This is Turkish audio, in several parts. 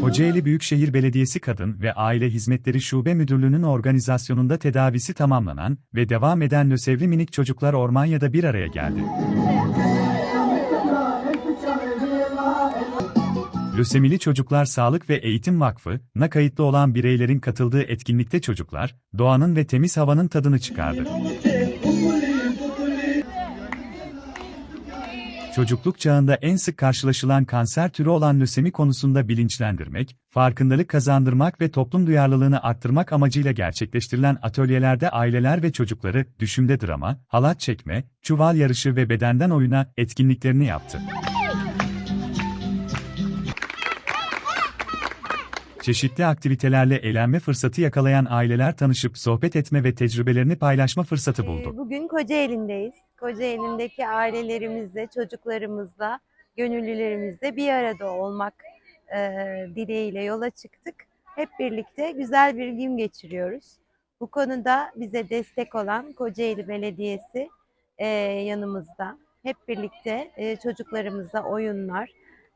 Kocaeli Büyükşehir Belediyesi Kadın ve Aile Hizmetleri Şube Müdürlüğü'nün organizasyonunda tedavisi tamamlanan ve devam eden lösevri minik çocuklar Ormanya'da bir araya geldi. Lösemili Çocuklar Sağlık ve Eğitim Vakfı'na kayıtlı olan bireylerin katıldığı etkinlikte çocuklar, doğanın ve temiz havanın tadını çıkardı. Çocukluk çağında en sık karşılaşılan kanser türü olan lösemi konusunda bilinçlendirmek, farkındalık kazandırmak ve toplum duyarlılığını arttırmak amacıyla gerçekleştirilen atölyelerde aileler ve çocukları düşümde drama, halat çekme, çuval yarışı ve bedenden oyuna etkinliklerini yaptı. Çeşitli aktivitelerle eğlenme fırsatı yakalayan aileler tanışıp sohbet etme ve tecrübelerini paylaşma fırsatı buldu. Ee, Bugün Kocaeli'ndeyiz. Kocaeli'ndeki ailelerimizle, çocuklarımızla, gönüllülerimizle bir arada olmak e, dileğiyle yola çıktık. Hep birlikte güzel bir gün geçiriyoruz. Bu konuda bize destek olan Kocaeli Belediyesi e, yanımızda. Hep birlikte e, çocuklarımıza oyunlar,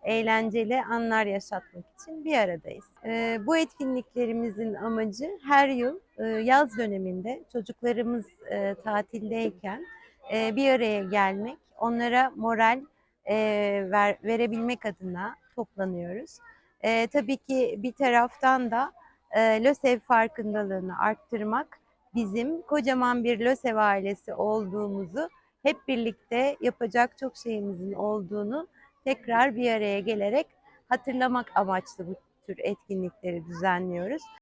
eğlenceli anlar yaşatmak için bir aradayız. E, bu etkinliklerimizin amacı her yıl e, yaz döneminde çocuklarımız e, tatildeyken e, bir araya gelmek, onlara moral ver, verebilmek adına toplanıyoruz. Tabii ki bir taraftan da LÖSEV farkındalığını arttırmak, bizim kocaman bir LÖSEV ailesi olduğumuzu, hep birlikte yapacak çok şeyimizin olduğunu tekrar bir araya gelerek hatırlamak amaçlı bu tür etkinlikleri düzenliyoruz.